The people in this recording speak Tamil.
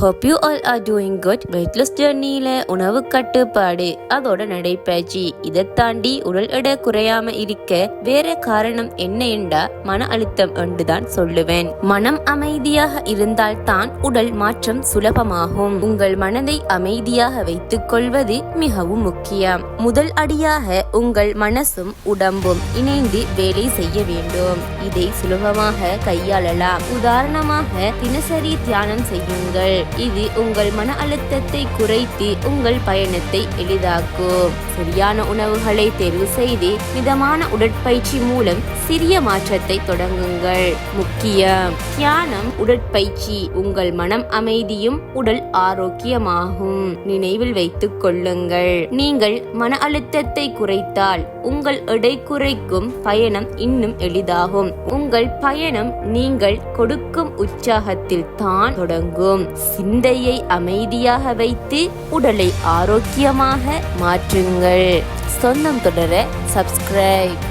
Hope you all are doing good weight loss ஜேர்னியில் உணவு கட்டுப்பாடு. அதோட நடைப்பயிற்சி இதை தாண்டி உடல் எடை குறையாம இருக்க வேற காரணம் என்ன என்றா மன அழுத்தம் என்றுதான் சொல்லுவேன். மனம் அமைதியாக இருந்தால் தான் உடல் மாற்றம் சுலபமாகும். உங்கள் மனதை அமைதியாக வைத்துக் கொள்வது மிகவும் முக்கியம். முதல் அடியாக உங்கள் மனசும் உடம்பும் இணைந்து வேலை செய்ய வேண்டும். இதை சுலபமாக கையாளலாம். உதாரணமாக தினசரி தியானம் செய்யுங்கள். இது உங்கள் மன அழுத்தத்தை குறைத்து உங்கள் பயணத்தை எளிதாக்கும். சரியான உணவுகளை தேர்வு செய்து மிதமான உடற்பயிற்சி மூலம் சிறிய மாற்றத்தை தொடங்குங்கள். முக்கியம் தியானம் உடற்பயிற்சி உங்கள் மனம் அமைதியும் உடல் ஆரோக்கியமாகும். நினைவில் வைத்துக் கொள்ளுங்கள். நீங்கள் மன அழுத்தத்தை குறைத்தால் உங்கள் எடை குறைக்கும் பயணம் இன்னும் எளிதாகும். உங்கள் பயணம் நீங்கள் கொடுக்கும் உற்சாகத்தில் தான் தொடங்கும். சிந்தையை அமைதியாக வைத்து உடலை ஆரோக்கியமாக மாற்றுங்கள். சொந்தம் தொடர சப்ஸ்கிரைப்